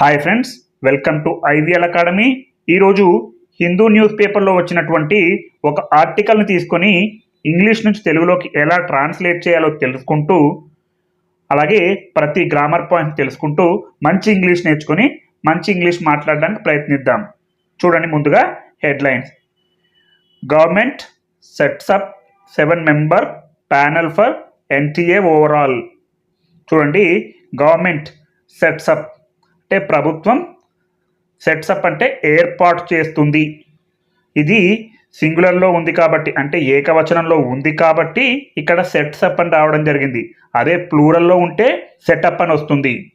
Hi friends welcome to IVL academy. ఈరోజు Hindu news పేపర్లో వచ్చినటువంటి ఒక ఆర్టికల్ని తీసుకొని ఇంగ్లీష్ నుంచి తెలుగులోకి ఎలా ట్రాన్స్లేట్ చేయాలో తెలుసుకుంటూ అలాగే ప్రతి గ్రామర్ పాయింట్ తెలుసుకుంటూ మంచి ఇంగ్లీష్ నేర్చుకొని మంచి ఇంగ్లీష్ మాట్లాడడానికి ప్రయత్నిద్దాం. చూడండి ముందుగా headlines. Government sets up seven member panel for NTA overall. చూడండి గవర్నమెంట్ సెట్సప్ అంటే ప్రభుత్వం సెట్సప్ అంటే ఏర్పాటు చేస్తుంది. ఇది సింగులర్లో ఉంది కాబట్టి అంటే ఏకవచనంలో ఉంది కాబట్టి ఇక్కడ సెట్సప్ అని రావడం జరిగింది. అదే ప్లూరల్లో ఉంటే సెటప్ అని వస్తుంది.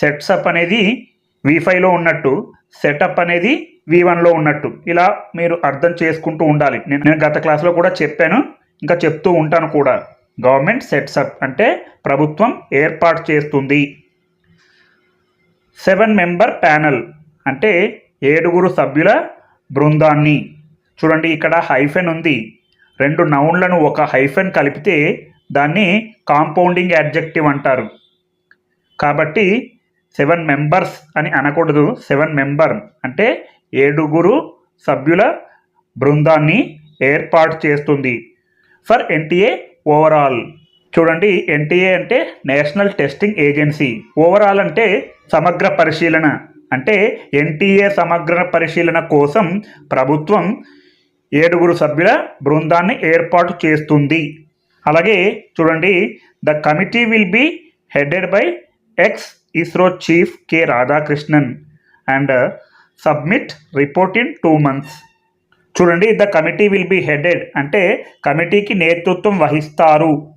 సెట్సప్ అనేది వి ఫైవ్లో ఉన్నట్టు సెటప్ అనేది వి వన్లో ఉన్నట్టు. ఇలా మీరు అర్థం చేసుకుంటూ ఉండాలి. నేను నేను గత క్లాస్లో కూడా చెప్పాను ఇంకా చెప్తూ ఉంటాను కూడా. గవర్నమెంట్ సెట్సప్ అంటే ప్రభుత్వం ఏర్పాటు చేస్తుంది. Seven member panel. అంటే ఏడుగురు సభ్యుల బృందాన్ని. చూడండి ఇక్కడ హైఫెన్ ఉంది. రెండు నౌన్లను ఒక హైఫెన్ కలిపితే దాన్ని కాంపౌండింగ్ యాడ్జెక్టివ్ అంటారు. కాబట్టి సెవెన్ మెంబర్స్ అని అనకూడదు. సెవెన్ మెంబర్ అంటే ఏడుగురు సభ్యుల బృందాన్ని ఏర్పాటు చేస్తుంది. For NTA overall. చూడండి ఎన్టీఏ అంటే నేషనల్ టెస్టింగ్ ఏజెన్సీ. ఓవరాల్ అంటే సమగ్ర పరిశీలన. అంటే ఎన్టీఏ సమగ్ర పరిశీలన కోసం ప్రభుత్వం ఏడుగురు సభ్యుల బృందాన్ని ఏర్పాటు చేస్తుంది. అలాగే చూడండి the committee will be headed by ex ISRO chief K Radhakrishnan and submit report in two months. చూడండి the committee will be headed అంటే కమిటీకి నేతృత్వం వహిస్తారు.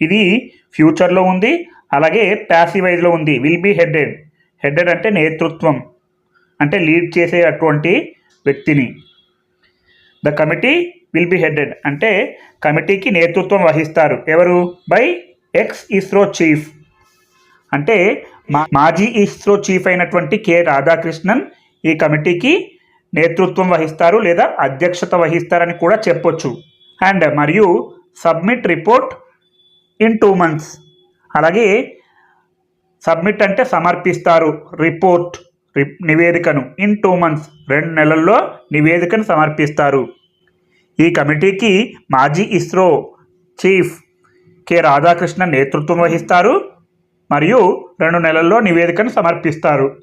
ఇది ఫ్యూచర్లో ఉంది అలాగే ప్యాసివైజ్లో ఉంది. విల్ బి హెడెడ్ హెడెడ్ అంటే నేతృత్వం అంటే లీడ్ చేసే అటువంటి వ్యక్తిని. The committee will be headed అంటే కమిటీకి నేతృత్వం వహిస్తారు. ఎవరు? బై ఎక్స్ ఇస్రో చీఫ్ అంటే మా మాజీ ఇస్రో చీఫ్ అయినటువంటి కె రాధాకృష్ణన్ ఈ కమిటీకి నేతృత్వం వహిస్తారు లేదా అధ్యక్షత వహిస్తారని కూడా చెప్పొచ్చు. అండ్ మరియు submit report in two months. అలాగే సబ్మిట్ అంటే సమర్పిస్తారు. రిపోర్ట్ నివేదికను ఇన్ టూ మంత్స్ రెండు నెలల్లో నివేదికను సమర్పిస్తారు. ఈ కమిటీకి మాజీ ఇస్రో చీఫ్ కె. రాధాకృష్ణ నేతృత్వం వహిస్తారు. మరియు రెండు నెలల్లో నివేదికను సమర్పిస్తారు.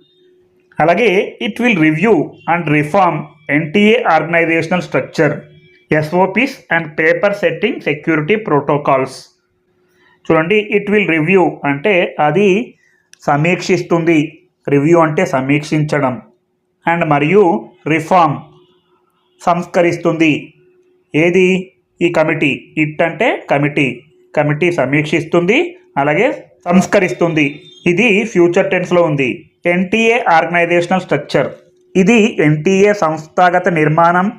అలాగే it will review and reform NTA organisational structure SOPs and paper setting security protocols. చూడండి ఇట్ విల్ రివ్యూ అంటే అది సమీక్షిస్తుంది. రివ్యూ అంటే సమీక్షించడం. అండ్ మరియు రిఫార్మ్ సంస్కరిస్తుంది. ఏది? ఈ కమిటీ ఇట్ అంటే కమిటీ కమిటీ సమీక్షిస్తుంది అలాగే సంస్కరిస్తుంది. ఇది ఫ్యూచర్ టెన్స్లో ఉంది. ఎన్టీఏ ఆర్గనైజేషనల్ స్ట్రక్చర్ ఇది ఎన్టీఏ సంస్థాగత నిర్మాణం.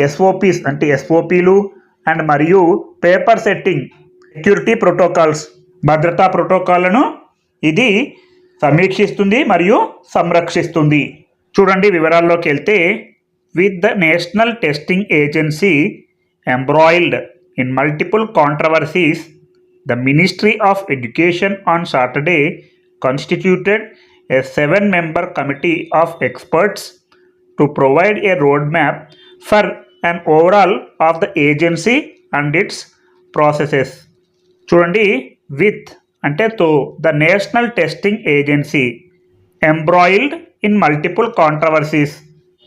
ఎస్ఓపిస్ అంటే ఎస్ఓపిలు అండ్ మరియు పేపర్ సెట్టింగ్ సెక్యూరిటీ ప్రోటోకాల్స్ భద్రతా ప్రోటోకాల్లను ఇది సమీక్షిస్తుంది మరియు సంరక్షిస్తుంది చూడండి వివరాల్లోకి వెళ్తే with the national testing agency embroiled in multiple controversies the ministry of education on Saturday constituted a seven member committee of experts to provide a roadmap for an overall of the agency and its processes. చూడండి with అంటే తో the national testing agency embroiled in multiple controversies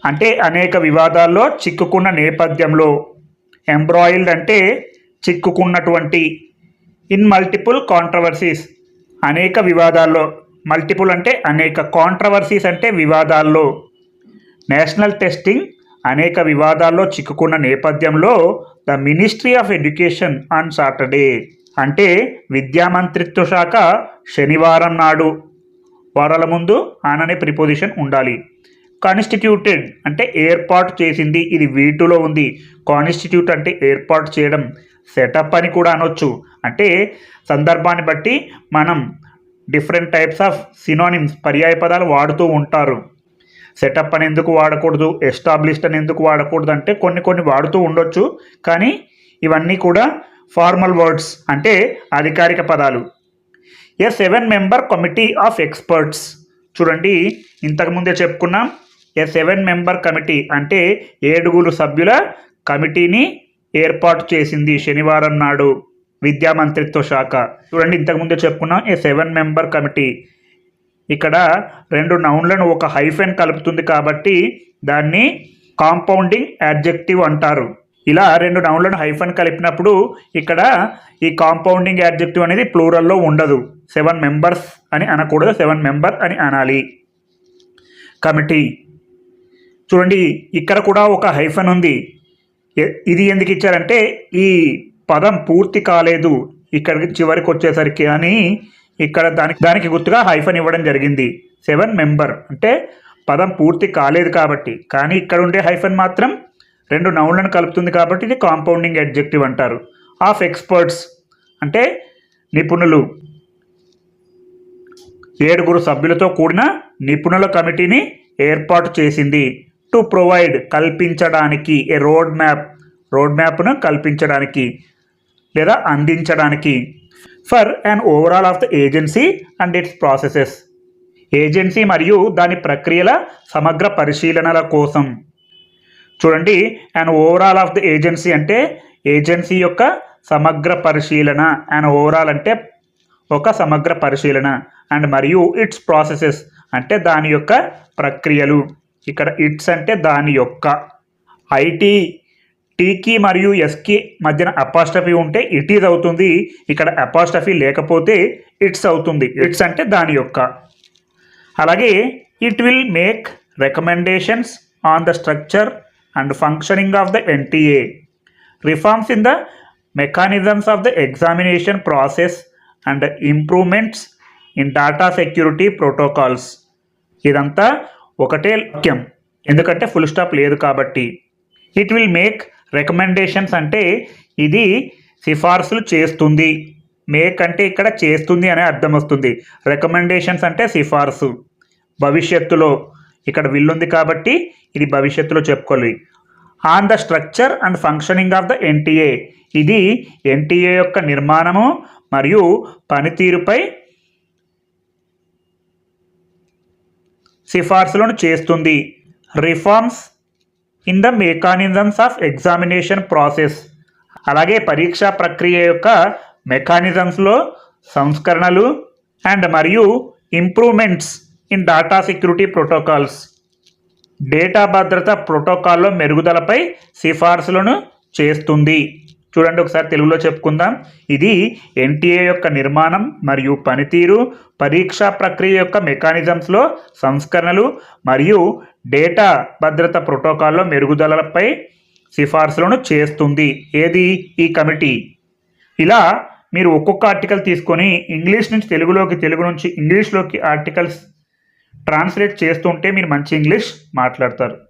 అంటే అనేక వివాదాల్లో చిక్కుకున్న నేపథ్యంలో. Embroidered అంటే చిక్కుకున్నటువంటి in multiple controversies అనేక వివాదాల్లో. మల్టిపుల్ అంటే అనేక కాంట్రవర్సీస్ అంటే వివాదాల్లో. నేషనల్ టెస్టింగ్ అనేక వివాదాల్లో చిక్కుకున్న నేపథ్యంలో the ministry of education on Saturday అంటే విద్యా మంత్రిత్వ శాఖ శనివారం నాడు వారాల ముందు ఆననే ప్రిపోజిషన్ ఉండాలి. కాన్స్టిట్యూటెడ్ అంటే ఏర్పాటు చేసింది. ఇది వీటులో ఉంది. కాన్స్టిట్యూట్ అంటే ఏర్పాటు చేయడం. సెటప్ అని కూడా అనొచ్చు. అంటే సందర్భాన్ని బట్టి మనం డిఫరెంట్ టైప్స్ ఆఫ్ సినోనిమ్స్ పర్యాయ పదాలు వాడుతూ ఉంటారు. సెటప్ అని ఎందుకు వాడకూడదు? ఎస్టాబ్లిష్డ్ అని ఎందుకు వాడకూడదు? అంటే కొన్ని కొన్ని వాడుతూ ఉండొచ్చు. కానీ ఇవన్నీ కూడా ఫార్మల్ వర్డ్స్ అంటే అధికారిక పదాలు. A seven member committee of experts? చూడండి ఇంతకుముందే చెప్పుకున్నాం. ఏ సెవెన్ మెంబర్ కమిటీ అంటే ఏడుగురు సభ్యుల కమిటీని ఏర్పాటు చేసింది శనివారం నాడు విద్యా మంత్రిత్వ శాఖ. చూడండి ఇంతకుముందే చెప్పుకున్నాం. A seven member committee? ఇక్కడ రెండు నౌన్లను ఒక హైఫెన్ కలుపుతుంది కాబట్టి దాన్ని కాంపౌండింగ్ యాడ్జెక్టివ్ అంటారు. ఇలా రెండు నౌన్లను హైఫన్ కలిపినప్పుడు ఇక్కడ ఈ కాంపౌండింగ్ యాడ్జెక్టివ్ అనేది ప్లూరల్లో ఉండదు. సెవెన్ మెంబర్స్ అని అనకూడదు. సెవెన్ మెంబర్ అని అనాలి. కమిటీ చూడండి ఇక్కడ కూడా ఒక హైఫన్ ఉంది. ఇది ఎందుకు ఇచ్చారంటే ఈ పదం పూర్తి కాలేదు. ఇక్కడికి చివరికి వచ్చేసరికి అని ఇక్కడ దానికి దానికి గుర్తుగా హైఫన్ ఇవ్వడం జరిగింది. సెవెన్ మెంబర్ అంటే పదం పూర్తి కాలేదు కాబట్టి. కానీ ఇక్కడ ఉండే హైఫన్ మాత్రం రెండు నౌన్లను కలుపుతుంది కాబట్టి ఇది కాంపౌండింగ్ అడ్జెక్టివ్ అంటారు. ఆఫ్ ఎక్స్పర్ట్స్ అంటే నిపుణులు. ఏడుగురు సభ్యులతో కూడిన నిపుణుల కమిటీని ఏర్పాటు చేసింది. టు ప్రొవైడ్ కల్పించడానికి ఏ రోడ్ మ్యాప్ రోడ్ మ్యాప్ను కల్పించడానికి లేదా అందించడానికి. For and overall of the agency and its processes. Agency మరియు దాని ప్రక్రియల సమగ్ర పరిశీలనల కోసం. చూడండి and overall of the agency అంటే ఏజెన్సీ యొక్క సమగ్ర పరిశీలన. అండ్ ఓవరాల్ అంటే ఒక సమగ్ర పరిశీలన. అండ్ మరియు ఇట్స్ ప్రాసెసెస్ అంటే దాని యొక్క ప్రక్రియలు. ఇక్కడ ఇట్స్ అంటే దాని యొక్క. ఐటీ టీకి మరియు ఎస్కి మధ్యన అపాస్టఫీ ఉంటే ఇట్ ఈజ్ అవుతుంది. ఇక్కడ అపాస్టఫీ లేకపోతే ఇట్స్ అవుతుంది. ఇట్స్ అంటే దాని యొక్క. అలాగే it will make recommendations on the structure and functioning of the NTA reforms in the mechanisms of the examination process and improvements in data security protocols ఇదంతా ఒకటే వాక్యం ఎందుకంటే ఫుల్ స్టాప్ లేదు కాబట్టి. ఇట్ విల్ మేక్ రికమెండేషన్స్ అంటే ఇది సిఫార్సులు చేస్తుంది. మేక్ అంటే ఇక్కడ చేస్తుంది అనే అర్థం వస్తుంది. రికమెండేషన్స్ అంటే సిఫార్సు. భవిష్యత్తులో ఇక్కడ విల్ ఉంది కాబట్టి ఇది భవిష్యత్తులో చెప్పుకోవాలి. On the structure and functioning of the NTA ఇది ఎన్టీఏ యొక్క నిర్మాణము మరియు పనితీరుపై సిఫార్సులను చేస్తుంది. Reforms in the mechanisms of examination process అలాగే పరీక్షా ప్రక్రియ యొక్క మెకానిజమ్స్లో సంస్కరణలు అండ్ మరియు improvements in data security protocols. Data భద్రత ప్రోటోకాల్లో మెరుగుదలపై సిఫార్సులను చేస్తుంది. చూడండి ఒకసారి తెలుగులో చెప్పుకుందాం. ఇది ఎన్టీఏ యొక్క నిర్మాణం మరియు పనితీరు పరీక్షా ప్రక్రియ యొక్క మెకానిజమ్స్లో సంస్కరణలు మరియు డేటా భద్రత ప్రోటోకాల్లో మెరుగుదలపై సిఫార్సులను చేస్తుంది. ఏది? ఈ కమిటీ. ఇలా మీరు ఒక్కొక్క ఆర్టికల్ తీసుకొని ఇంగ్లీష్ నుంచి తెలుగులోకి తెలుగు నుంచి ఇంగ్లీష్లోకి ఆర్టికల్స్ ట్రాన్స్లేట్ చేస్తుంటే మీరు మంచి ఇంగ్లీష్ మాట్లాడతారు.